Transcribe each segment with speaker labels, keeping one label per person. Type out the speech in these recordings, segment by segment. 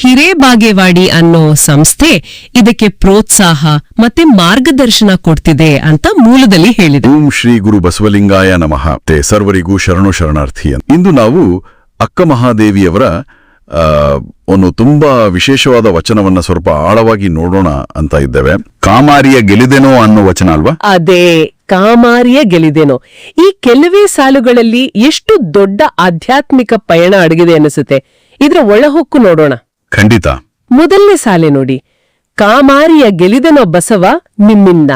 Speaker 1: ಹಿರೇಬಾಗೇವಾಡಿ ಅನ್ನೋ ಸಂಸ್ಥೆ ಇದಕ್ಕೆ ಪ್ರೋತ್ಸಾಹ ಮತ್ತೆ ಮಾರ್ಗದರ್ಶನ ಕೊಡ್ತಿದೆ ಅಂತ ಮೂಲದಲ್ಲಿ ಹೇಳಿದೆ.
Speaker 2: ಓಂ ಶ್ರೀ ಗುರು ಬಸವಲಿಂಗಾಯ ನಮಃ. ಸರ್ವರಿಗೂ ಶರಣು ಶರಣಾರ್ಥಿ. ಇಂದು ನಾವು ಅಕ್ಕ ಮಹಾದೇವಿಯವರ ಒಂದು ತುಂಬಾ ವಿಶೇಷವಾದ ವಚನವನ್ನ ಸ್ವಲ್ಪ ಆಳವಾಗಿ ನೋಡೋಣ ಅಂತ ಇದ್ದೇವೆ. ಕಾಮಾರಿಯ ಗೆಲಿದೆನೋ ಅನ್ನೋ ವಚನ ಅಲ್ವಾ?
Speaker 3: ಅದೇ ಕಾಮಾರಿಯ ಗೆಲಿದೆನೋ. ಈ ಕೆಲವೇ ಸಾಲುಗಳಲ್ಲಿ ಎಷ್ಟು ದೊಡ್ಡ ಆಧ್ಯಾತ್ಮಿಕ ಪಯಣ ಅಡಗಿದೆ ಅನಿಸುತ್ತೆ ಇದ್ರ ಒಳಹೊಕ್ಕು ನೋಡೋಣ.
Speaker 2: ಖಂಡಿತ.
Speaker 3: ಮೊದಲನೇ ಸಾಲೆ ನೋಡಿ. ಕಾಮಾರಿಯ ಗೆಲಿದನ ಬಸವ ನಿಮ್ಮಿಂದ.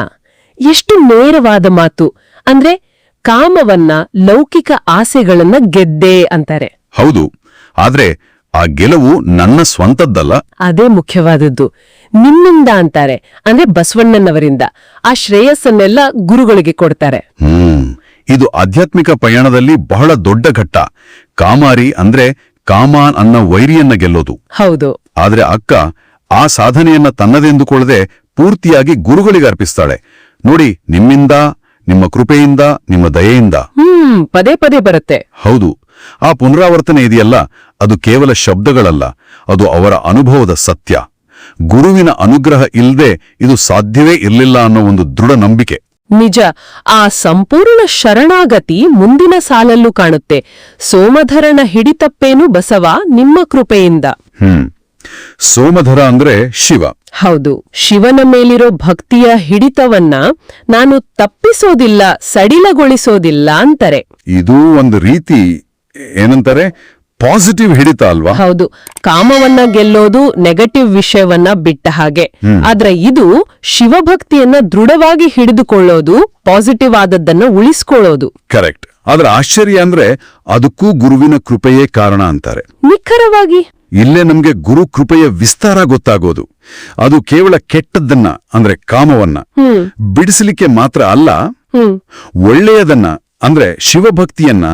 Speaker 3: ಎಷ್ಟು ನೇರವಾದ ಮಾತು. ಅಂದ್ರೆ ಕಾಮವನ್ನ ಲೌಕಿಕ ಆಸೆಗಳನ್ನ ಗೆದ್ದೆ ಅಂತಾರೆ.
Speaker 2: ಹೌದು. ಆದ್ರೆ ಆ ಗೆಲುವು ನನ್ನ ಸ್ವಂತದ್ದಲ್ಲ.
Speaker 3: ಅದೇ ಮುಖ್ಯವಾದದ್ದು. ನಿಮ್ಮಿಂದ ಅಂತಾರೆ. ಅಂದ್ರೆ ಬಸವಣ್ಣನವರಿಂದ. ಆ ಶ್ರೇಯಸ್ಸನ್ನೆಲ್ಲ ಗುರುಗಳಿಗೆ ಕೊಡ್ತಾರೆ.
Speaker 2: ಹ್ಮ್. ಇದು ಆಧ್ಯಾತ್ಮಿಕ ಪಯಣದಲ್ಲಿ ಬಹಳ ದೊಡ್ಡ ಘಟ್ಟ. ಕಾಮಾರಿ ಅಂದ್ರೆ ಕಾಮಾನ್ ಅನ್ನೋ ವೈರಿಯನ್ನ ಗೆಲ್ಲೋದು.
Speaker 3: ಹೌದು.
Speaker 2: ಆದ್ರೆ ಅಕ್ಕ ಆ ಸಾಧನೆಯನ್ನ ತನ್ನದೆಂದುಕೊಳ್ಳದೆ ಪೂರ್ತಿಯಾಗಿ ಗುರುಗಳಿಗೆ ಅರ್ಪಿಸ್ತಾಳೆ. ನೋಡಿ ನಿಮ್ಮಿಂದ ನಿಮ್ಮ ಕೃಪೆಯಿಂದ ನಿಮ್ಮ ದಯೆಯಿಂದ.
Speaker 3: ಹ್ಮ್ ಪದೇ ಪದೇ ಬರುತ್ತೆ.
Speaker 2: ಹೌದು. ಆ ಪುನರಾವರ್ತನೆ ಇದೆಯಲ್ಲ ಅದು ಕೇವಲ ಶಬ್ದಗಳಲ್ಲ ಅದು ಅವರ ಅನುಭವದ ಸತ್ಯ. ಗುರುವಿನ ಅನುಗ್ರಹ ಇಲ್ಲದೆ ಇದು ಸಾಧ್ಯವೇ ಇರಲಿಲ್ಲ ಅನ್ನೋ ಒಂದು ದೃಢ ನಂಬಿಕೆ.
Speaker 3: ನಿಜ ಆ ಸಂಪೂರ್ಣ ಶರಣಾಗತಿ ಮುಂದಿನ ಸಾಲಲ್ಲೂ ಕಾಣುತ್ತೆ. ಸೋಮಧರನ ಹಿಡಿತಪ್ಪೇನು ಬಸವ ನಿಮ್ಮ ಕೃಪೆಯಿಂದ.
Speaker 2: ಹ್ಮ್. ಸೋಮಧರ ಅಂದ್ರೆ ಶಿವ.
Speaker 3: ಹೌದು ಶಿವನ ಮೇಲಿರೋ ಭಕ್ತಿಯ ಹಿಡಿತವನ್ನ ನಾನು ತಪ್ಪಿಸೋದಿಲ್ಲ ಸಡಿಲಗೊಳಿಸೋದಿಲ್ಲ ಅಂತಾರೆ.
Speaker 2: ಇದು ಒಂದು ರೀತಿ ಏನಂತಾರೆ ಪಾಸಿಟಿವ್ ಹಿಡಿತ ಅಲ್ವಾ?
Speaker 3: ಹೌದು. ಕಾಮವನ್ನ ಗೆಲ್ಲೋದು ನೆಗೆಟಿವ್ ವಿಷಯವನ್ನ ಬಿಟ್ಟ ಹಾಗೆ. ಆದ್ರೆ ಇದು ಶಿವಭಕ್ತಿಯನ್ನ ದೃಢವಾಗಿ ಹಿಡಿದುಕೊಳ್ಳೋದು ಪಾಸಿಟಿವ್ ಆದದ್ದನ್ನ ಉಳಿಸ್ಕೊಳ್ಳೋದು.
Speaker 2: ಕರೆಕ್ಟ್ ಆದ್ರೆ ಆಶ್ಚರ್ಯ ಅಂದ್ರೆ ಅದಕ್ಕೂ ಗುರುವಿನ ಕೃಪೆಯೇ ಕಾರಣ ಅಂತಾರೆ.
Speaker 3: ನಿಖರವಾಗಿ.
Speaker 2: ಇಲ್ಲೇ ನಮ್ಗೆ ಗುರು ಕೃಪೆಯ ವಿಸ್ತಾರ ಗೊತ್ತಾಗೋದು. ಅದು ಕೇವಲ ಕೆಟ್ಟದ್ದನ್ನ ಅಂದ್ರೆ ಕಾಮವನ್ನ ಬಿಡಿಸಲಿಕ್ಕೆ ಮಾತ್ರ ಅಲ್ಲ ಒಳ್ಳೆಯದನ್ನ ಅಂದ್ರೆ ಶಿವಭಕ್ತಿಯನ್ನ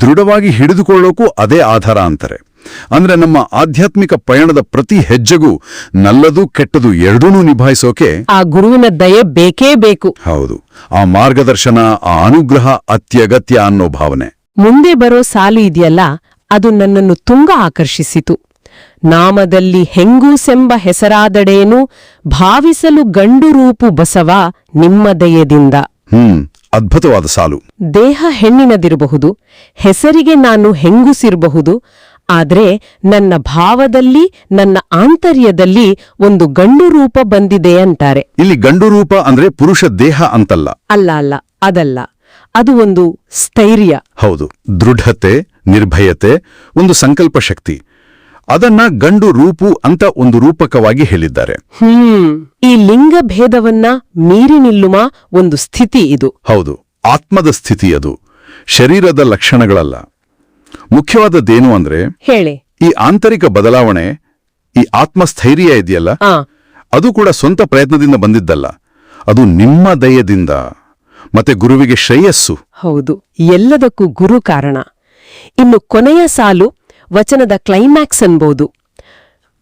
Speaker 2: ದೃಢವಾಗಿ ಹಿಡಿದುಕೊಳ್ಳೋಕು ಅದೇ ಆಧಾರ ಅಂತಾರೆ. ಅಂದ್ರೆ ನಮ್ಮ ಆಧ್ಯಾತ್ಮಿಕ ಪಯಣದ ಪ್ರತಿ ಹೆಜ್ಜೆಗೂ ನಲ್ಲದು ಕೆಟ್ಟದು ಎರಡೂ ನಿಭಾಯಿಸೋಕೆ
Speaker 3: ಆ ಗುರುವಿನ ದಯೆ ಬೇಕೇ ಬೇಕು.
Speaker 2: ಹೌದು. ಆ ಮಾರ್ಗದರ್ಶನ ಆ ಅನುಗ್ರಹ ಅತ್ಯಗತ್ಯ ಅನ್ನೋ ಭಾವನೆ.
Speaker 3: ಮುಂದೆ ಬರೋ ಸಾಲು ಇದೆಯಲ್ಲ ಅದು ನನ್ನನ್ನು ತುಂಗ ಆಕರ್ಷಿಸಿತು. ನಾಮದಲ್ಲಿ ಹೆಂಗೂಸೆಂಬ ಹೆಸರಾದಡೇನು ಭಾವಿಸಲು ಗಂಡು ರೂಪು ಬಸವ ನಿಮ್ಮ ದಯದಿಂದ.
Speaker 2: ಹ್ಮ್. ಅದ್ಭುತವಾದ ಸಾಲು.
Speaker 3: ದೇಹ ಹೆಣ್ಣಿನದಿರಬಹುದು ಹೆಸರಿಗೆ ನಾನು ಹೆಂಗುಸಿರಬಹುದು ಆದರೆ ನನ್ನ ಭಾವದಲ್ಲಿ ನನ್ನ ಆಂತರ್ಯದಲ್ಲಿ ಒಂದು ಗಂಡು ರೂಪ ಬಂದಿದೆ ಅಂತಾರೆ.
Speaker 2: ಇಲ್ಲಿ ಗಂಡು ರೂಪ ಅಂದ್ರೆ ಪುರುಷ ದೇಹ ಅಂತಲ್ಲ.
Speaker 3: ಅಲ್ಲ ಅಲ್ಲ ಅದಲ್ಲ. ಅದು ಒಂದು ಸ್ಥೈರ್ಯ.
Speaker 2: ಹೌದು ದೃಢತೆ ನಿರ್ಭಯತೆ ಒಂದು ಸಂಕಲ್ಪ ಶಕ್ತಿ. ಅದನ್ನ ಗಂಡು ರೂಪು ಅಂತ ಒಂದು ರೂಪಕವಾಗಿ ಹೇಳಿದ್ದಾರೆ.
Speaker 3: ಹ್ಮ್. ಈ ಲಿಂಗ ಭೇದವನ್ನ ಮೀರಿ ನಿಲ್ಲುವ ಒಂದು ಸ್ಥಿತಿ ಇದು.
Speaker 2: ಹೌದು ಆತ್ಮದ ಸ್ಥಿತಿ ಅದು ಶರೀರದ ಲಕ್ಷಣಗಳಲ್ಲ. ಮುಖ್ಯವಾದದ್ದೇನು ಅಂದ್ರೆ
Speaker 3: ಹೇಳಿ.
Speaker 2: ಈ ಆಂತರಿಕ ಬದಲಾವಣೆ ಈ ಆತ್ಮಸ್ಥೈರ್ಯ ಇದೆಯಲ್ಲ?
Speaker 3: ಆ.
Speaker 2: ಅದು ಕೂಡ ಸ್ವಂತ ಪ್ರಯತ್ನದಿಂದ ಬಂದಿದ್ದಲ್ಲ. ಅದು ನಿಮ್ಮ ದಯದಿಂದ ಮತ್ತೆ ಗುರುವಿಗೆ ಶ್ರೇಯಸ್ಸು.
Speaker 3: ಹೌದು ಎಲ್ಲದಕ್ಕೂ ಗುರು ಕಾರಣ. ಇನ್ನು ಕೊನೆಯ ಸಾಲು ವಚನದ ಕ್ಲೈಮ್ಯಾಕ್ಸ್ ಅನ್ಬೋದು.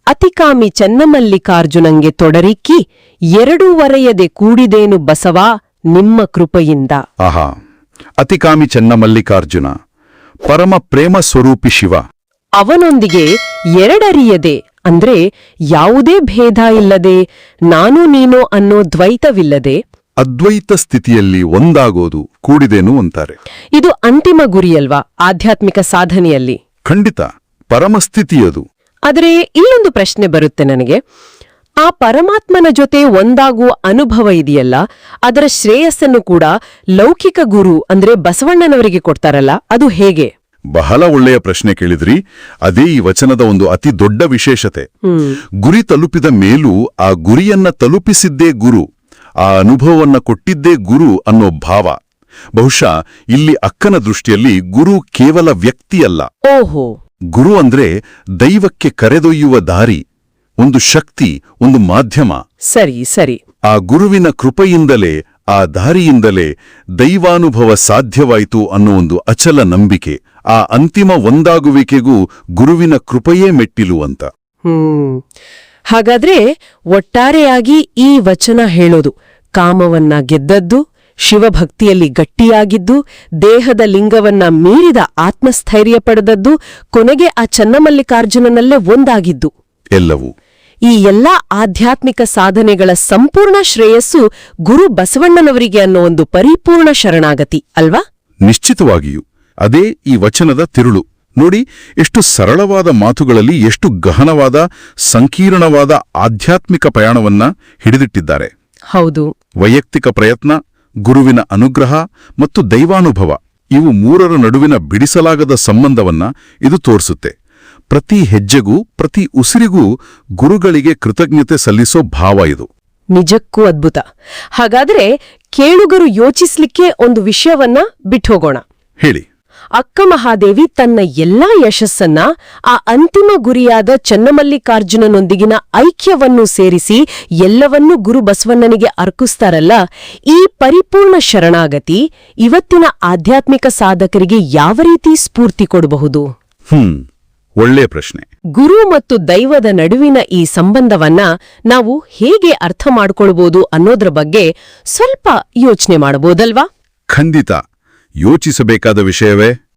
Speaker 3: ಅತಿಕಾಮಿ ಚನ್ನಮಲ್ಲಿಕಾರ್ಜುನಂಗೆ ತೊಡರಿಕ್ಕಿ ಎರಡೂವರೆಯದೆ ಕೂಡಿದೇನು ಬಸವ ನಿಮ್ಮ ಕೃಪೆಯಿಂದ.
Speaker 2: ಆಹಾ ಅತಿಕಾಮಿ ಚೆನ್ನಮಲ್ಲಿಕಾರ್ಜುನ ಪರಮ ಪ್ರೇಮ ಸ್ವರೂಪಿ ಶಿವ.
Speaker 3: ಅವನೊಂದಿಗೆ ಎರಡರಿಯದೆ ಅಂದ್ರೆ ಯಾವುದೇ ಭೇದ ಇಲ್ಲದೆ ನಾನು ನೀನು ಅನ್ನೋ ದ್ವೈತವಿಲ್ಲದೆ.
Speaker 2: ಅದ್ವೈತ ಸ್ಥಿತಿಯಲ್ಲಿ ಒಂದಾಗೋದು ಕೂಡಿದೇನು ಅಂತಾರೆ.
Speaker 3: ಇದು ಅಂತಿಮ ಗುರಿಯಲ್ವಾ ಆಧ್ಯಾತ್ಮಿಕ ಸಾಧನೆಯಲ್ಲಿ?
Speaker 2: ಖಂಡಿತ. ಪರಮಸ್ಥಿತಿಯದು.
Speaker 3: ಆದರೆ ಇಲ್ಲೊಂದು ಪ್ರಶ್ನೆ ಬರುತ್ತೆ ನನಗೆ. ಆ ಪರಮಾತ್ಮನ ಜೊತೆ ಒಂದಾಗುವ ಅನುಭವ ಇದೆಯಲ್ಲ ಅದರ ಶ್ರೇಯಸ್ಸನ್ನು ಕೂಡ ಲೌಕಿಕ ಗುರು ಅಂದ್ರೆ ಬಸವಣ್ಣನವರಿಗೆ ಕೊಡ್ತಾರಲ್ಲ ಅದು ಹೇಗೆ?
Speaker 2: ಬಹಳ ಒಳ್ಳೆಯ ಪ್ರಶ್ನೆ ಕೇಳಿದ್ರಿ. ಅದೇ ಈ ವಚನದ ಒಂದು ಅತಿ ದೊಡ್ಡ ವಿಶೇಷತೆ. ಗುರಿ ತಲುಪಿದ ಮೇಲೂ ಆ ಗುರಿಯನ್ನ ತಲುಪಿಸಿದ್ದೇ ಗುರು ಆ ಅನುಭವವನ್ನ ಕೊಟ್ಟಿದ್ದೇ ಗುರು ಅನ್ನೋ ಭಾವ. ಬಹುಶಃ ಇಲ್ಲಿ ಅಕ್ಕನ ದೃಷ್ಟಿಯಲ್ಲಿ ಗುರು ಕೇವಲ ವ್ಯಕ್ತಿಯಲ್ಲ.
Speaker 3: ಓಹೋ.
Speaker 2: ಗುರು ಅಂದ್ರೆ ದೈವಕ್ಕೆ ಕರೆದೊಯ್ಯುವ ದಾರಿ ಒಂದು ಶಕ್ತಿ ಒಂದು ಮಾಧ್ಯಮ.
Speaker 3: ಸರಿ ಸರಿ.
Speaker 2: ಆ ಗುರುವಿನ ಕೃಪೆಯಿಂದಲೇ ಆ ದಾರಿಯಿಂದಲೇ ದೈವಾನುಭವ ಸಾಧ್ಯವಾಯಿತು ಅನ್ನೋ ಒಂದು ಅಚಲ ನಂಬಿಕೆ ಆ ಅಂತಿಮ ಒಂದಾಗುವಿಕೆಗೂ ಗುರುವಿನ ಕೃಪೆಯೇ ಮೆಟ್ಟಿಲು ಅಂತ
Speaker 3: ಹ್ಮ್. ಹಾಗಾದ್ರೆ ಒಟ್ಟಾರೆಯಾಗಿ ಈ ವಚನ ಹೇಳೋದು ಕಾಮವನ್ನ ಗೆದ್ದದ್ದು ಶಿವಭಕ್ತಿಯಲ್ಲಿ ಗಟ್ಟಿಯಾಗಿದ್ದು ದೇಹದ ಲಿಂಗವನ್ನ ಮೀರಿದ ಆತ್ಮಸ್ಥೈರ್ಯ ಪಡೆದದ್ದು ಕೊನೆಗೆ ಆ ಚನ್ನಮಲ್ಲಿಕಾರ್ಜುನನಲ್ಲೇ ಒಂದಾಗಿದ್ದು.
Speaker 2: ಎಲ್ಲವೂ.
Speaker 3: ಈ ಎಲ್ಲಾ ಆಧ್ಯಾತ್ಮಿಕ ಸಾಧನೆಗಳ ಸಂಪೂರ್ಣ ಶ್ರೇಯಸ್ಸು ಗುರು ಬಸವಣ್ಣನವರಿಗೆ ಅನ್ನೋ ಒಂದು ಪರಿಪೂರ್ಣ ಶರಣಾಗತಿ ಅಲ್ವಾ?
Speaker 2: ನಿಶ್ಚಿತವಾಗಿಯೂ ಅದೇ ಈ ವಚನದ ತಿರುಳು. ನೋಡಿ ಎಷ್ಟು ಸರಳವಾದ ಮಾತುಗಳಲ್ಲಿ ಎಷ್ಟು ಗಹನವಾದ ಸಂಕೀರ್ಣವಾದ ಆಧ್ಯಾತ್ಮಿಕ ಪಯಣವನ್ನ ಹಿಡಿದಿಟ್ಟಿದ್ದಾರೆ.
Speaker 3: ಹೌದು.
Speaker 2: ವೈಯಕ್ತಿಕ ಪ್ರಯತ್ನ ಗುರುವಿನ ಅನುಗ್ರಹ ಮತ್ತು ದೈವಾನುಭವ. ಇವು ಮೂರರ ನಡುವಿನ ಬಿಡಿಸಲಾಗದ ಸಂಬಂಧವನ್ನ ಇದು ತೋರಿಸುತ್ತೆ. ಪ್ರತಿ ಹೆಜ್ಜೆಗೂ ಪ್ರತಿ ಉಸಿರಿಗೂ ಗುರುಗಳಿಗೆ ಕೃತಜ್ಞತೆ ಸಲ್ಲಿಸೋ ಭಾವ ಇದು.
Speaker 3: ನಿಜಕ್ಕೂ ಅದ್ಭುತ. ಹಾಗಾದ್ರೆ ಕೇಳುಗರು ಯೋಚಿಸ್ಲಿಕ್ಕೆ ಒಂದು ವಿಷಯವನ್ನ ಬಿಟ್ಟೋಗೋಣ
Speaker 2: ಹೇಳಿ.
Speaker 3: ಅಕ್ಕ ಮಹಾದೇವಿ ತನ್ನ ಎಲ್ಲಾ ಯಶಸ್ಸನ್ನ ಆ ಅಂತಿಮ ಗುರಿಯಾದ ಚನ್ನಮಲ್ಲಿಕಾರ್ಜುನನೊಂದಿಗಿನ ಐಕ್ಯವನ್ನು ಸೇರಿಸಿ ಎಲ್ಲವನ್ನೂ ಗುರು ಬಸವಣ್ಣನಿಗೆ ಅರ್ಪಿಸ್ತಾರಲ್ಲ ಈ ಪರಿಪೂರ್ಣ ಶರಣಾಗತಿ ಇವತ್ತಿನ ಆಧ್ಯಾತ್ಮಿಕ ಸಾಧಕರಿಗೆ ಯಾವ ರೀತಿ ಸ್ಫೂರ್ತಿ ಕೊಡಬಹುದು?
Speaker 2: ಹ್ಮ್ ಒಳ್ಳೆ ಪ್ರಶ್ನೆ.
Speaker 3: ಗುರು ಮತ್ತು ದೈವದ ನಡುವಿನ ಈ ಸಂಬಂಧವನ್ನ ನಾವು ಹೇಗೆ ಅರ್ಥ ಮಾಡ್ಕೊಳ್ಬೋದು ಅನ್ನೋದ್ರ ಬಗ್ಗೆ ಸ್ವಲ್ಪ ಯೋಚನೆ ಮಾಡಬಹುದಲ್ವಾ?
Speaker 2: ಖಂಡಿತ. ಯೋಚಿಸಬೇಕಾದ ವಿಷಯವೇ?